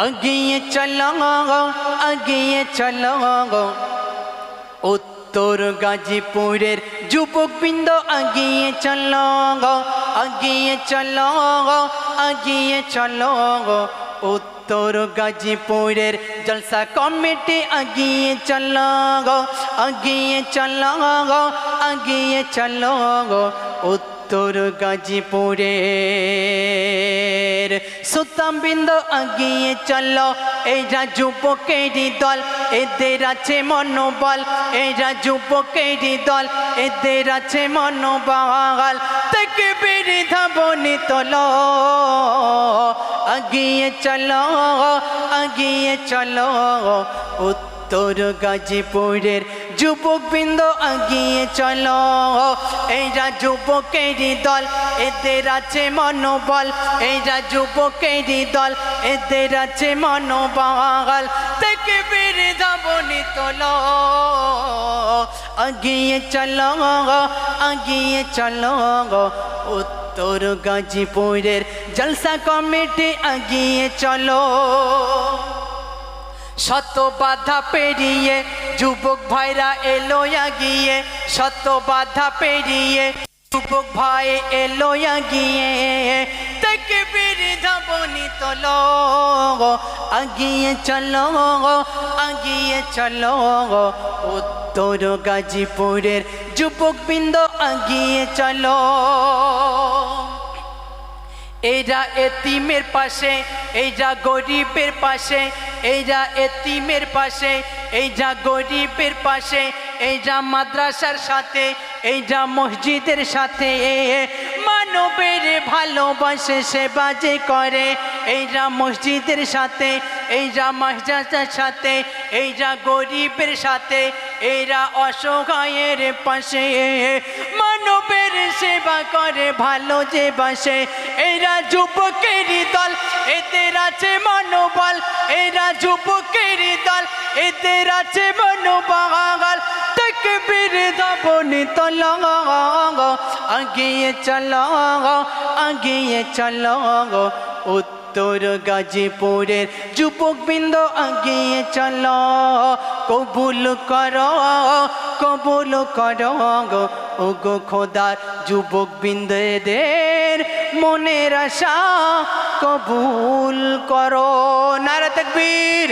আগিয়ে চলো আগিয়ে চলো উত্তর গাজীপুরের যুবক বৃন্দ আগিয়ে চলো আগিয়ে চলো আগিয়ে চলো উত্তর গাজীপুরের জলসা কমিটি আগিয়ে চলো আগিয়ে চলো আগিয়ে চলো উত্তর গাজীপুরের সুতাম বিন্দু আগিয়ে চলো। এরা যুবকেরই দল, এদের আছে মনোবল। এরা যুবকেরই দল, এদের আছে মনোবল। থেকে বেড়ে ধাবনি তোল। আগিয়ে চলো আগিয়ে চলো। উত্তর গাজীপুরের যুবক বৃন্দ আগিয়ে চলো। এরা যুবকেরই দল, এদের আছে মনোবল। এরা যুবকেরই দল, এদের আছে মনোবল। থেকে বেড়ে ধাবনি তোলো আগিয়ে চলো আগিয়ে চলো। উত্তর গাজীপুরের জলসা কমিটি আগিয়ে চলো। শত বাধা পেরিয়ে যুবক ভাইরা এলো গিয়ে শত বাধা পেরিয়ে, যুবক ভাই এলো গিয়ে থেকে বেরিয়ে ধাবনি তোলো আগিয়ে চলো আগিয়ে চলো, উত্তর গাজীপুরের যুবক বৃন্দ আগিয়ে চলো। এরা এতিমের পাশে এইরা গরিবের পাশে এইরা এতিমের পাশে এইরা গরিবের পাশে, এই যা মাদ্রাসার সাথে, এই যা মসজিদের সাথে, মানবের ভালোবাসে সেবা যে করে, এই যা মসজিদের সাথে, এই যা মাদ্রাসার সাথে, এই যা গরিবের সাথে, এরা অসহায়ের পাশে, মানবের সেবা করে, ভালো যে বাসে, এরা যুবকেরই দল, এদের আছে মনোবল, এরা যুবকেরই দল, এদের আছে মনোবল থেকে বেড়ে দবনি তল আগিয়ে চলো আগিয়ে চলো উত্তর গাজীপুরের যুবক বৃন্দ আগিয়ে চলো, কবুল কর, কবুল করো গো। খোদার যুবক বৃন্দদের মনের আশা কবুল করো। নারা তকবীর।